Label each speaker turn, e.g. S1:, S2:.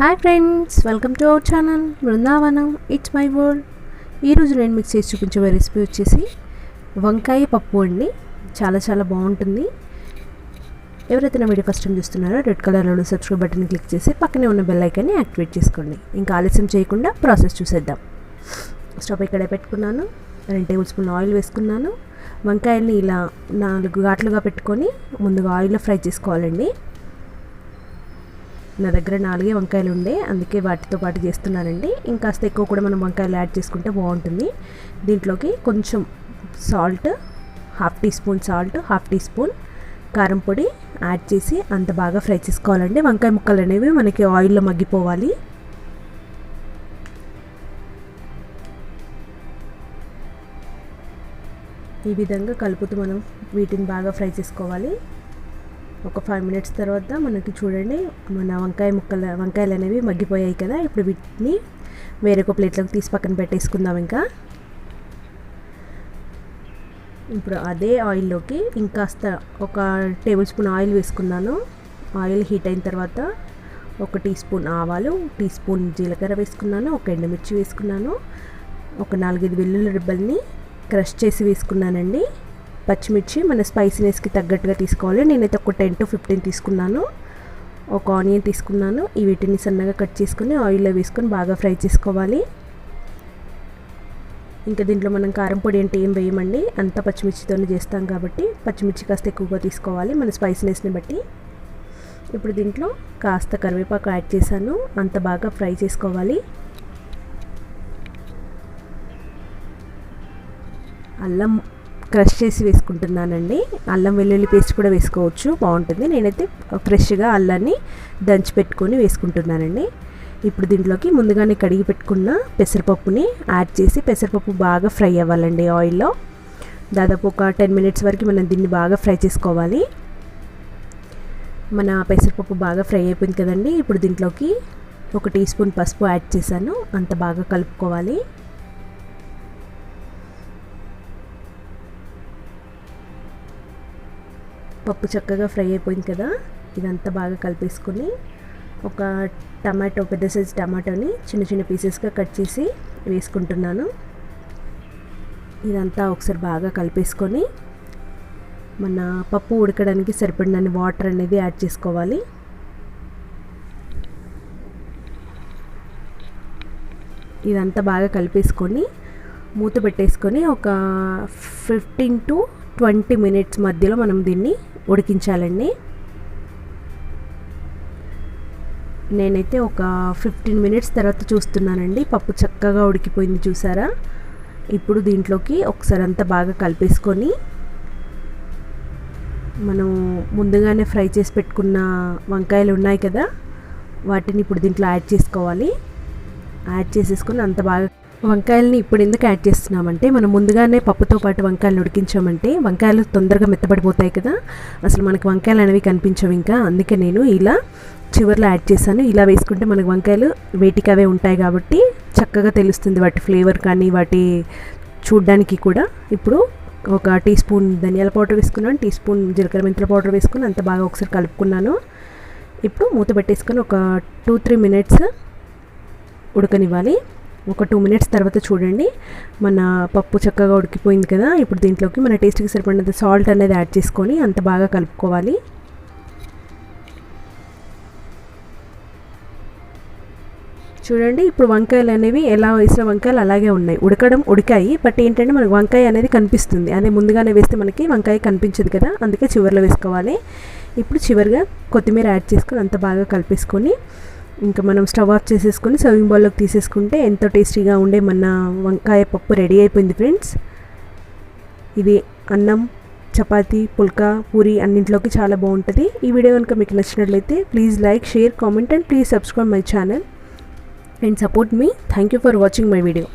S1: Hi friends welcome to our channel Brindavanam it's my world ఈరోజు నేను మీకు చేసి చూపించే రెసిపీ వచ్చేసి వంకాయ పప్పు అండి చాలా చాలా బాగుంటుంది. ఎవరైతే నా వీడియో ఫస్ట్ టైం చూస్తున్నారో రెడ్ కలర్లో సబ్స్క్రైబ్ బటన్ క్లిక్ చేసి పక్కనే ఉన్న బెల్ ఐకాన్ని యాక్టివేట్ చేసుకోండి. ఇంకా ఆలస్యం చేయకుండా ప్రాసెస్ చూసేద్దాం. స్టవ్ ఇక్కడ పెట్టుకున్నాను. రెండు టేబుల్ స్పూన్ ఆయిల్ వేసుకున్నాను. వంకాయల్ని ఇలా నాలుగు ఘాట్లుగా పెట్టుకొని ముందుగా ఆయిల్లో ఫ్రై చేసుకోవాలండి. నా దగ్గర నాలుగే వంకాయలు ఉండే అందుకే వాటితో పాటు చేస్తున్నానండి. ఇంకాస్త ఎక్కువ కూడా మనం వంకాయలు యాడ్ చేసుకుంటే బాగుంటుంది. దీంట్లోకి కొంచెం salt half teaspoon salt half teaspoon కారం పొడి యాడ్ చేసి అంత బాగా ఫ్రై చేసుకోవాలండి. వంకాయ ముక్కలు అనేవి మనకి ఆయిల్లో మగ్గిపోవాలి. ఈ విధంగా కలుపుతూ మనం వీటిని బాగా ఫ్రై చేసుకోవాలి. ఒక ఫైవ్ మినిట్స్ తర్వాత మనకి చూడండి మన వంకాయ ముక్కలు వంకాయలు అనేవి మగ్గిపోయాయి కదా. ఇప్పుడు వీటిని వేరొక ప్లేట్లోకి తీసి పక్కన పెట్టేసుకుందాం ఇంకా. ఇప్పుడు అదే ఆయిల్లోకి ఇంకాస్త ఒక టేబుల్ స్పూన్ ఆయిల్ వేసుకున్నాను. ఆయిల్ హీట్ అయిన తర్వాత ఒక టీ స్పూన్ ఆవాలు టీ స్పూన్ జీలకర్ర వేసుకున్నాను ఒక ఎండుమిర్చి వేసుకున్నాను ఒక నాలుగైదు వెల్లుల్లి రిబ్బల్ని క్రష్ చేసి వేసుకున్నానండి. పచ్చిమిర్చి మన స్పైసీనెస్కి తగ్గట్టుగా తీసుకోవాలి. నేనైతే ఒక టెన్ టు ఫిఫ్టీన్ తీసుకున్నాను. ఒక ఆనియన్ తీసుకున్నాను. ఈ వీటిని సన్నగా కట్ చేసుకుని ఆయిల్లో వేసుకొని బాగా ఫ్రై చేసుకోవాలి. ఇంకా దీంట్లో మనం కారం పొడి అంటే ఏం వేయమండి. అంతా పచ్చిమిర్చితోనే చేస్తాం కాబట్టి పచ్చిమిర్చి కాస్త ఎక్కువగా తీసుకోవాలి మన స్పైసీనెస్ని బట్టి. ఇప్పుడు దీంట్లో కాస్త కరివేపాకు యాడ్ చేశాను. అంత బాగా ఫ్రై చేసుకోవాలి. అల్లం క్రష్ చేసి వేసుకుంటున్నానండి. అల్లం వెల్లుల్లి పేస్ట్ కూడా వేసుకోవచ్చు. బాగుంటుంది. నేనైతే ఫ్రెష్గా అల్లాన్ని దంచి పెట్టుకొని వేసుకుంటున్నానండి. ఇప్పుడు దీంట్లోకి ముందుగానే కడిగి పెట్టుకున్న పెసరపప్పుని యాడ్ చేసి పెసరపప్పు బాగా ఫ్రై అవ్వాలండి ఆయిల్లో. దాదాపు ఒక టెన్ మినిట్స్ వరకు మనం దీన్ని బాగా ఫ్రై చేసుకోవాలి. మన పెసరపప్పు బాగా ఫ్రై అయిపోయింది కదండి. ఇప్పుడు దీంట్లోకి ఒక టీ స్పూన్ పసుపు యాడ్ చేశాను. అంత బాగా కలుపుకోవాలి. పప్పు చక్కగా ఫ్రై అయిపోయింది కదా ఇదంతా బాగా కలిపేసుకొని ఒక టమాటో పెద్ద సైజు టమాటోని చిన్న చిన్న పీసెస్గా కట్ చేసి వేసుకుంటున్నాను. ఇదంతా ఒకసారి బాగా కలిపేసుకొని మన పప్పు ఉడకడానికి సరిపడినన్ని వాటర్ అనేది యాడ్ చేసుకోవాలి. ఇదంతా బాగా కలిపేసుకొని మూత పెట్టేసుకొని ఒక ఫిఫ్టీన్ టు ట్వంటీ మినిట్స్ మధ్యలో మనం దీన్ని ఉడికించాలండి. నేనైతే ఒక ఫిఫ్టీన్ మినిట్స్ తర్వాత చూస్తున్నానండి. పప్పు చక్కగా ఉడికిపోయింది చూసారా? ఇప్పుడు దీంట్లోకి ఒకసారి అంతా బాగా కలిపేసుకొని మనం ముందుగానే ఫ్రై చేసి పెట్టుకున్న వంకాయలు ఉన్నాయి కదా? వాటిని ఇప్పుడు దీంట్లో యాడ్ చేసుకోవాలి. యాడ్ చేసేసుకొని అంత బాగా వంకాయలని ఇప్పుడు ఎందుకు యాడ్ చేస్తున్నామంటే మనం ముందుగానే పప్పుతో పాటు వంకాయలు ఉడికించామంటే వంకాయలు తొందరగా మెత్తబడిపోతాయి కదా. అసలు మనకి వంకాయలు అనేవి కనిపించవు ఇంకా. అందుకే నేను ఇలా చివరిలో యాడ్ చేశాను. ఇలా వేసుకుంటే మనకు వంకాయలు వేటికి అవే ఉంటాయి కాబట్టి చక్కగా తెలుస్తుంది వాటి ఫ్లేవర్ కానీ వాటి చూడ్డానికి కూడా. ఇప్పుడు ఒక టీ స్పూన్ ధనియాల పౌడర్ వేసుకున్నాను టీ స్పూన్ జీలకర్ర మెంతుల పౌడర్ వేసుకుని అంత బాగా ఒకసారి కలుపుకున్నాను. ఇప్పుడు మూత పెట్టేసుకొని ఒక టూ త్రీ మినిట్స్ ఉడకనివ్వాలి. ఒక టూ మినిట్స్ తర్వాత చూడండి. మన పప్పు చక్కగా ఉడికిపోయింది కదా. ఇప్పుడు దీంట్లోకి మన టేస్ట్కి సరిపడినంత సాల్ట్ అనేది యాడ్ చేసుకొని అంత బాగా కలుపుకోవాలి. చూడండి ఇప్పుడు వంకాయలు అనేవి ఎలా వేసిన వంకాయలు అలాగే ఉన్నాయి. ఉడకడం ఉడికాయి బట్ ఏంటంటే మనకు వంకాయ అనేది కనిపిస్తుంది. అదే ముందుగానే వేస్తే మనకి వంకాయ కనిపించదు కదా. అందుకే చివరిలో వేసుకోవాలి. ఇప్పుడు చివరిగా కొత్తిమీర యాడ్ చేసుకొని అంత బాగా కలిపేసుకొని ఇంకా మనం స్టవ్ ఆఫ్ చేసేసుకొని సర్వింగ్ బౌల్లోకి తీసేసుకుంటే ఎంతో టేస్టీగా ఉండే మన వంకాయ పప్పు రెడీ అయిపోయింది ఫ్రెండ్స్. ఇది అన్నం చపాతీ పుల్కా పూరి అన్నింటిలోకి చాలా బాగుంటుంది. ఈ వీడియో కనుక మీకు నచ్చినట్లయితే please like share comment and please subscribe my channel and support me thank you for watching my video